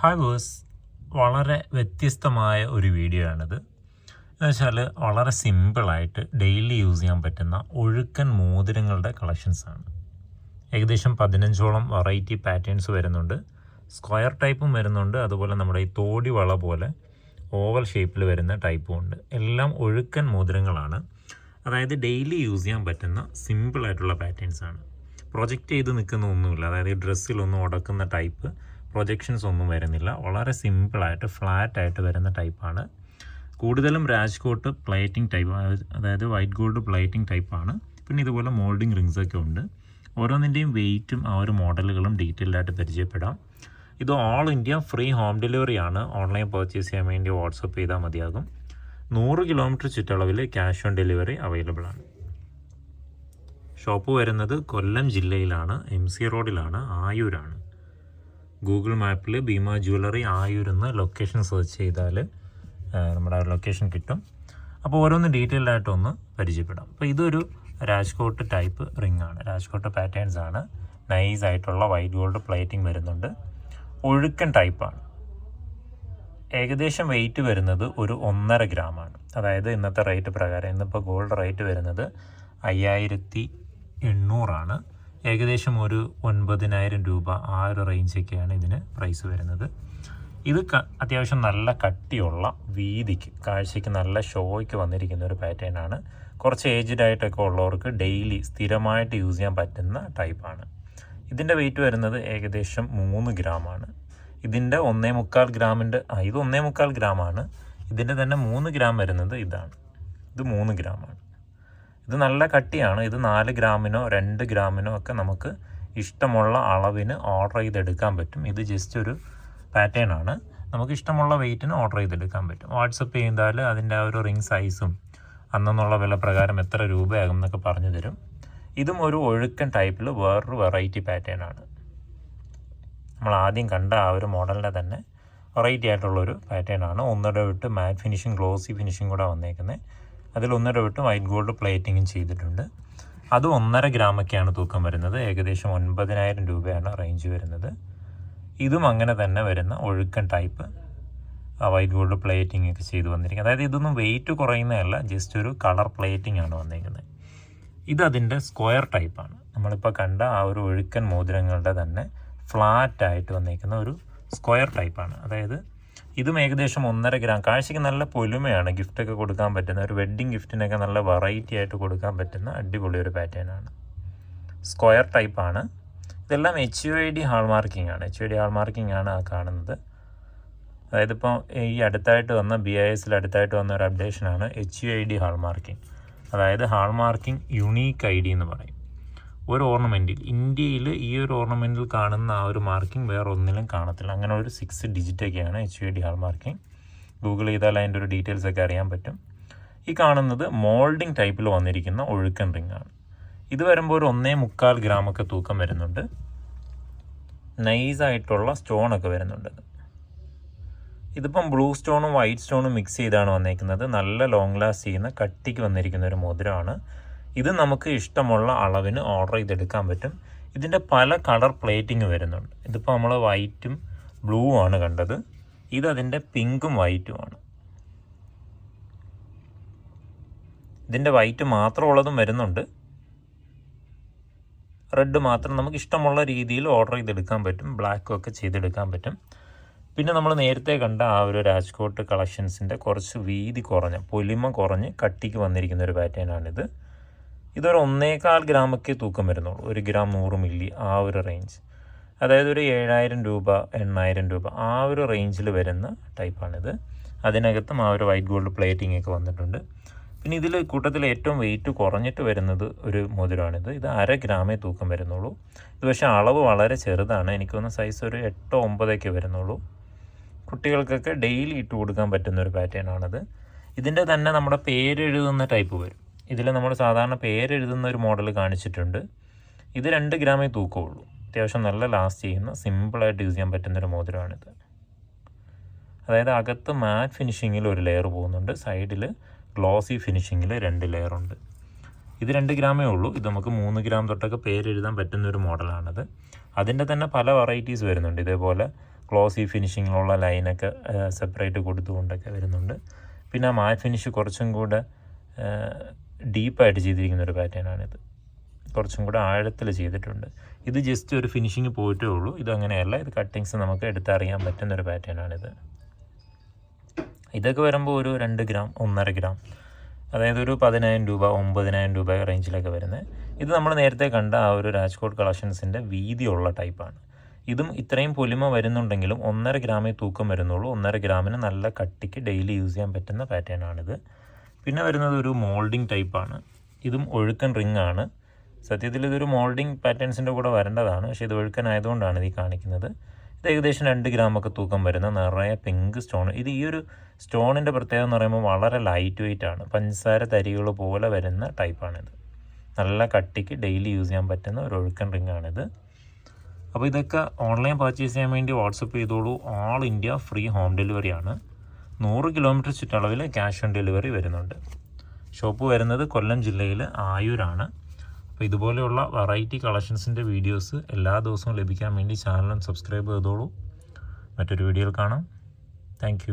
Hi boss വളരെ വ്യത്യസ്തമായ ഒരു വീഡിയോ ആണിത്. എന്ന് വെച്ചാൽ വളരെ സിമ്പിളായിട്ട് ഡെയിലി യൂസ് ചെയ്യാൻ പറ്റുന്ന ഒഴുക്കൻ മോതിരങ്ങളുടെ കളക്ഷൻസ് ആണ്. ഏകദേശം പതിനഞ്ചോളം വെറൈറ്റി പാറ്റേൺസ് വരുന്നുണ്ട്. സ്ക്വയർ ടൈപ്പും വരുന്നുണ്ട്. അതുപോലെ നമ്മുടെ ഈ തോടി വള പോലെ ഓവൽ ഷേപ്പിൽ വരുന്ന ടൈപ്പും ഉണ്ട്. എല്ലാം ഒഴുക്കൻ മോതിരങ്ങളാണ്. അതായത് ഡെയിലി യൂസ് ചെയ്യാൻ പറ്റുന്ന സിമ്പിളായിട്ടുള്ള പാറ്റേൺസ് ആണ്. പ്രൊജക്റ്റ് ചെയ്ത് നിൽക്കുന്ന ഒന്നുമില്ല. അതായത് ഡ്രസ്സിലൊന്നും ഉടക്കുന്ന ടൈപ്പ് പ്രൊജക്ഷൻസ് ഒന്നും വരുന്നില്ല. വളരെ സിമ്പിളായിട്ട് ഫ്ലാറ്റ് ആയിട്ട് വരുന്ന ടൈപ്പാണ് കൂടുതലും രാജ്കോട്ട് പ്ലേറ്റിംഗ് ടൈപ്പ് അതായത് വൈറ്റ് ഗോൾഡ് പ്ലേറ്റിംഗ് ടൈപ്പാണ് പിന്നെ ഇതുപോലെ മോൾഡിംഗ് റിങ്സ് ഒക്കെ ഉണ്ട്. ഓരോന്നിന്റെയും വെയിറ്റും ആ ഒരു മോഡലുകളും ഡീറ്റെയിൽഡ് ആയിട്ട് പരിചയപ്പെടാം. ഇത് all India free home delivery ആണ്. ഓൺലൈൻ പർച്ചേസ് ചെയ്യാൻ വേണ്ടി വാട്സപ്പ് ചെയ്താൽ മതിയാകും. നൂറ് കിലോമീറ്റർ ചുറ്റളവിൽ ക്യാഷ് ഓൺ ഡെലിവറി അവൈലബിൾ ആണ്. ഷോപ്പ് വരുന്നത് കൊല്ലം ജില്ലയിലാണ് എം സി റോഡിലാണ് ആയൂരാണ്. ഗൂഗിൾ മാപ്പിൽ Bheema jewellery Ayoor location search ചെയ്താൽ നമ്മുടെ ലൊക്കേഷൻ കിട്ടും. അപ്പോൾ ഓരോന്ന് ഡീറ്റെയിൽഡ് ആയിട്ടൊന്ന് പരിചയപ്പെടാം. അപ്പോൾ ഇതൊരു രാജ്കോട്ട് ടൈപ്പ് റിംഗ് ആണ് രാജ്കോട്ട് പാറ്റേൺസ് ആണ്. നൈസ് ആയിട്ടുള്ള വൈറ്റ് ഗോൾഡ് പ്ലേറ്റിംഗ് വരുന്നുണ്ട്. ഒഴുക്കൻ ടൈപ്പാണ് ഏകദേശം വെയിറ്റ് വരുന്നത് ഒരു ഒന്നര ഗ്രാമാണ് അതായത് ഇന്നത്തെ റേറ്റ് പ്രകാരം ഇന്നിപ്പോൾ ഗോൾഡ് റേറ്റ് വരുന്നത് അയ്യായിരത്തി എണ്ണൂറാണ്. ഏകദേശം ഒരു ഒൻപതിനായിരം രൂപ ആ ഒരു റേഞ്ചൊക്കെയാണ് ഇതിന് പ്രൈസ് വരുന്നത്. ഇത് അത്യാവശ്യം നല്ല കട്ടിയുള്ള വീതിക്ക് കാഴ്ചയ്ക്ക് നല്ല ഷോയ്ക്ക് വന്നിരിക്കുന്ന ഒരു പാറ്റേൺ ആണ്. കുറച്ച് ഏജ്ഡ് ആയിട്ടൊക്കെ ഉള്ളവർക്ക് ഡെയിലി സ്ഥിരമായിട്ട് യൂസ് ചെയ്യാൻ പറ്റുന്ന ടൈപ്പാണ് ഇതിന്റെ വെയിറ്റ് വരുന്നത് ഏകദേശം മൂന്ന് ഗ്രാമാണ് ഇതിന്റെ ഒന്നേ മുക്കാൽ ഗ്രാമിന്റെ ഇത് ഒന്നേ മുക്കാൽ ഗ്രാമാണ് ഇതിന്റെ തന്നെ മൂന്ന് ഗ്രാം വരുന്നത് ഇതാണ്. ഇത് മൂന്ന് ഗ്രാമാണ് ഇത് നല്ല കട്ടിയാണ്. ഇത് നാല് ഗ്രാമിനോ രണ്ട് ഗ്രാമിനോ ഒക്കെ നമുക്ക് ഇഷ്ടമുള്ള അളവിന് ഓർഡർ ചെയ്തെടുക്കാൻ പറ്റും. ഇത് ജസ്റ്റ് ഒരു പാറ്റേൺ ആണ്. നമുക്ക് ഇഷ്ടമുള്ള വെയിറ്റിന് ഓർഡർ ചെയ്തെടുക്കാൻ പറ്റും. വാട്സപ്പ് ചെയ്താൽ അതിന്റെ ആ ഒരു റിംഗ് സൈസും അന്നെന്നുള്ള വില പ്രകാരം എത്ര രൂപയാകും എന്നൊക്കെ പറഞ്ഞു തരും. ഇതും ഒരു ഒഴുക്കൻ ടൈപ്പിൽ വേറൊരു വെറൈറ്റി പാറ്റേൺ ആണ്. നമ്മൾ ആദ്യം കണ്ട ആ ഒരു മോഡലിന്റെ തന്നെ വെറൈറ്റി ആയിട്ടുള്ളൊരു പാറ്റേൺ ആണ്. ഒന്നര വിട്ട് മാറ്റ് ഫിനിഷിങ് ഗ്ലോസി ഫിനിഷിങ് കൂടെ വന്നേക്കുന്നത് അതിൽ ഒന്നര വിട്ട് വൈറ്റ് ഗോൾഡ് പ്ലേറ്റിങ്ങും ചെയ്തിട്ടുണ്ട്. അത് ഒന്നര ഗ്രാമൊക്കെയാണ് തൂക്കം വരുന്നത്. ഏകദേശം ഒൻപതിനായിരം രൂപയാണ് റേഞ്ച് വരുന്നത്. ഇതും അങ്ങനെ തന്നെ വരുന്ന ഒഴുക്കൻ ടൈപ്പ് വൈറ്റ് ഗോൾഡ് പ്ലേറ്റിംഗ് ഒക്കെ ചെയ്ത് വന്നിരിക്കുന്നത്. അതായത് ഇതൊന്നും വെയിറ്റ് കുറയുന്നതല്ല ജസ്റ്റ് ഒരു കളർ പ്ലേറ്റിംഗ് ആണ് വന്നിരിക്കുന്നത്. ഇത് അതിന്റെ സ്ക്വയർ ടൈപ്പാണ് നമ്മളിപ്പോൾ കണ്ട ആ ഒരു ഒഴുക്കൻ മോതിരങ്ങളുടെ തന്നെ ഫ്ലാറ്റായിട്ട് വന്നിരിക്കുന്ന ഒരു സ്ക്വയർ ടൈപ്പാണ് അതായത് ഇതും ഏകദേശം ഒന്നര ഗ്രാം. കാഴ്ചയ്ക്ക് നല്ല പൊലിമയാണ് ഗിഫ്റ്റൊക്കെ കൊടുക്കാൻ പറ്റുന്ന. ഒരു വെഡ്ഡിങ് ഗിഫ്റ്റിനൊക്കെ നല്ല വെറൈറ്റി ആയിട്ട് കൊടുക്കാൻ പറ്റുന്ന അടിപൊളി ഒരു പാറ്റേണാണ് സ്ക്വയർ ടൈപ്പാണ് ഇതെല്ലാം H U I D hallmarking ആണ്. H U I D hallmarking ആണ് ആ കാണുന്നത്. അതായത് ഇപ്പോൾ ഈ അടുത്തായിട്ട് വന്ന ബി ഐ എസിൽ അടുത്തായിട്ട് വന്ന ഒരു അപ്ഡേഷനാണ് H U I D hallmarking അതായത് ഹാൾമാർക്കിംഗ് യുണീക്ക് ഐ ഡി എന്ന് പറയും. ഒരു ഓർണമെന്റിൽ ഇന്ത്യയിൽ ഈ ഒരു ഓർണമെന്റിൽ കാണുന്ന ആ ഒരു മാർക്കിംഗ് വേറെ ഒന്നിലും കാണത്തില്ല. അങ്ങനെ ഒരു six ഡിജിറ്റൊക്കെയാണ് H U D hallmarking Google ചെയ്താൽ അതിന്റെ ഒരു ഡീറ്റെയിൽസ് ഒക്കെ അറിയാൻ പറ്റും. ഈ കാണുന്നത് മോൾഡിംഗ് ടൈപ്പിൽ വന്നിരിക്കുന്ന ഒഴുക്കൻ റിംഗ് ആണ്. ഇത് വരുമ്പോൾ ഒരു ഒന്നേ മുക്കാൽ ഗ്രാമൊക്കെ തൂക്കം വരുന്നുണ്ട്. നൈസായിട്ടുള്ള സ്റ്റോണൊക്കെ വരുന്നുണ്ട്. ഇതിപ്പം ബ്ലൂ സ്റ്റോണും വൈറ്റ് സ്റ്റോണും മിക്സ് ചെയ്താണ് വന്നേക്കുന്നത്. നല്ല ലോങ് ലാസ്റ്റ് ചെയ്യുന്ന കട്ടിക്ക് വന്നിരിക്കുന്ന ഒരു മോതിരമാണ്. ഇത് നമുക്ക് ഇഷ്ടമുള്ള അളവിന് ഓർഡർ ചെയ്തെടുക്കാൻ പറ്റും. ഇതിന്റെ പല കളർ പ്ലേറ്റിംഗ് വരുന്നുണ്ട്. ഇതിപ്പോൾ നമ്മൾ വൈറ്റും ബ്ലൂ ആണ് കണ്ടത്. ഇതതിന്റെ പിങ്കും വൈറ്റുമാണ് ഇതിന്റെ വൈറ്റ് മാത്രമുള്ളതും വരുന്നുണ്ട്. റെഡ് മാത്രം നമുക്ക് ഇഷ്ടമുള്ള രീതിയിൽ ഓർഡർ ചെയ്തെടുക്കാൻ പറ്റും. ബ്ലാക്കും ഒക്കെ ചെയ്തെടുക്കാൻ പറ്റും. പിന്നെ നമ്മൾ നേരത്തെ കണ്ട ആ ഒരു രാജ്കോട്ട് കളക്ഷൻസിന്റെ കുറച്ച് വീതി കുറഞ്ഞ പൊലിമ കുറഞ്ഞ് കട്ടിക്ക് വന്നിരിക്കുന്ന ഒരു പാറ്റേൺ ആണിത്. ഇതൊരു ഒന്നേകാൽ ഗ്രാമൊക്കെ തൂക്കം വരുന്നുള്ളൂ. ഒരു ഗ്രാം നൂറ് മില്ലി ആ ഒരു റേഞ്ച് അതായത് ഒരു ഏഴായിരം രൂപ എണ്ണായിരം രൂപ ആ ഒരു റേഞ്ചിൽ വരുന്ന ടൈപ്പാണിത് അതിനകത്തും ആ ഒരു വൈറ്റ് ഗോൾഡ് പ്ലേറ്റിംഗ് ഒക്കെ വന്നിട്ടുണ്ട്. പിന്നെ ഇതിൽ കൂട്ടത്തിൽ ഏറ്റവും വെയിറ്റ് കുറഞ്ഞിട്ട് വരുന്നത് ഒരു മോതിരമാണിത് ഇത് അര ഗ്രാമേ തൂക്കം വരുന്നുള്ളൂ. ഇത് പക്ഷേ അളവ് വളരെ ചെറുതാണ്. എനിക്കൊന്ന് സൈസ് ഒരു എട്ടോ ഒമ്പതൊക്കെ വരുന്നുള്ളൂ. കുട്ടികൾക്കൊക്കെ ഡെയിലി ഇട്ട് കൊടുക്കാൻ പറ്റുന്ന ഒരു പാറ്റേൺ ആണിത്. ഇതിന്റെ തന്നെ നമ്മുടെ പേരെഴുതുന്ന ടൈപ്പ് വരും. ഇതിൽ നമ്മൾ സാധാരണ പേരെഴുതുന്ന ഒരു മോഡൽ കാണിച്ചിട്ടുണ്ട്. ഇത് രണ്ട് ഗ്രാമേ തൂക്കമുള്ളൂ. അത്യാവശ്യം നല്ല ലാസ്റ്റ് ചെയ്യുന്ന സിമ്പിളായിട്ട് യൂസ് ചെയ്യാൻ പറ്റുന്ന ഒരു മോതിരമാണിത്. അതായത് അകത്ത് മാറ്റ് ഫിനിഷിങ്ങിൽ ഒരു ലെയർ പോകുന്നുണ്ട്. സൈഡിൽ ഗ്ലോസി ഫിനിഷിങ്ങിൽ രണ്ട് ലെയർ ഉണ്ട്. ഇത് രണ്ട് ഗ്രാമേ ഉള്ളൂ. ഇത് നമുക്ക് മൂന്ന് ഗ്രാം തൊട്ടൊക്കെ പേരെഴുതാൻ പറ്റുന്ന ഒരു മോഡലാണിത് അതിന്റെ തന്നെ പല വെറൈറ്റീസ് വരുന്നുണ്ട്. ഇതേപോലെ ക്ലോസി ഫിനിഷിങ്ങിലുള്ള ലൈനൊക്കെ സെപ്പറേറ്റ് കൊടുത്തുകൊണ്ടൊക്കെ വരുന്നുണ്ട്. പിന്നെ ആ മാറ്റ് ഫിനിഷ് കുറച്ചും കൂടെ ഡീപ്പായിട്ട് ചെയ്തിരിക്കുന്ന ഒരു പാറ്റേണാണിത്. കുറച്ചും കൂടെ ആഴത്തിൽ ചെയ്തിട്ടുണ്ട്. ഇത് ജസ്റ്റ് ഒരു ഫിനിഷിങ് പോയിട്ടേ ഉള്ളൂ. ഇത് ഇതങ്ങനെയല്ല. ഇത് കട്ടിങ്സ് നമുക്ക് എടുത്തറിയാൻ പറ്റുന്ന ഒരു പാറ്റേണാണിത്. ഇതൊക്കെ വരുമ്പോൾ ഒരു രണ്ട് ഗ്രാം ഒന്നര ഗ്രാം അതായത് ഒരു പതിനായിരം രൂപ ഒമ്പതിനായിരം രൂപ റേഞ്ചിലൊക്കെ വരുന്നത്. ഇത് നമ്മൾ നേരത്തെ കണ്ട ആ ഒരു രാജ്കോട്ട് കളക്ഷൻസിന്റെ വീതിയുള്ള ടൈപ്പാണ്. ഇതും ഇത്രയും പൊലിമ വരുന്നുണ്ടെങ്കിലും ഒന്നര ഗ്രാമേ തൂക്കം വരുന്നുള്ളൂ. ഒന്നര ഗ്രാമിന് നല്ല കട്ടിക്ക് ഡെയിലി യൂസ് ചെയ്യാൻ പറ്റുന്ന പാറ്റേൺ ആണിത് പിന്നെ വരുന്നത് ഒരു മോൾഡിംഗ് ടൈപ്പാണ് ഇതും ഒഴുക്കൻ റിംഗ് ആണ്. സത്യത്തിൽ ഇതൊരു മോൾഡിംഗ് പാറ്റേൺസിന്റെ കൂടെ വരേണ്ടതാണ്. പക്ഷേ ഇത് ഒഴുക്കൻ ആയതുകൊണ്ടാണ് ഇത് കാണിക്കുന്നത്. ഇത് ഏകദേശം രണ്ട് ഗ്രാമൊക്കെ തൂക്കം വരുന്ന നിറയെ പിങ്ക് സ്റ്റോൺ ഇത് ഈ ഒരു സ്റ്റോണിന്റെ പ്രത്യേകത എന്ന് പറയുമ്പോൾ വളരെ ലൈറ്റ് വെയിറ്റ് ആണ്. പഞ്ചസാര തരികൾ പോലെ വരുന്ന ടൈപ്പാണിത് നല്ല കട്ടിക്ക് ഡെയിലി യൂസ് ചെയ്യാൻ പറ്റുന്ന ഒരു ഒഴുക്കൻ റിംഗ് ആണിത്. അപ്പോൾ ഇതൊക്കെ ഓൺലൈൻ പർച്ചേസ് ചെയ്യാൻ വേണ്ടി വാട്സപ്പ് ചെയ്തോളൂ. All India free home delivery ആണ്. നൂറ് കിലോമീറ്റർ ചുറ്റളവിൽ ക്യാഷ് ഓൺ ഡെലിവറി വരുന്നുണ്ട്. ഷോപ്പ് വരുന്നത് കൊല്ലം ജില്ലയിൽ ആയൂരാണ്. അപ്പോൾ ഇതുപോലെയുള്ള വെറൈറ്റി കളക്ഷൻസിന്റെ വീഡിയോസ് എല്ലാ ദിവസവും ലഭിക്കാൻ വേണ്ടി ചാനലും സബ്സ്ക്രൈബ് ചെയ്തോളൂ. മറ്റൊരു വീഡിയോയിൽ കാണാം. താങ്ക്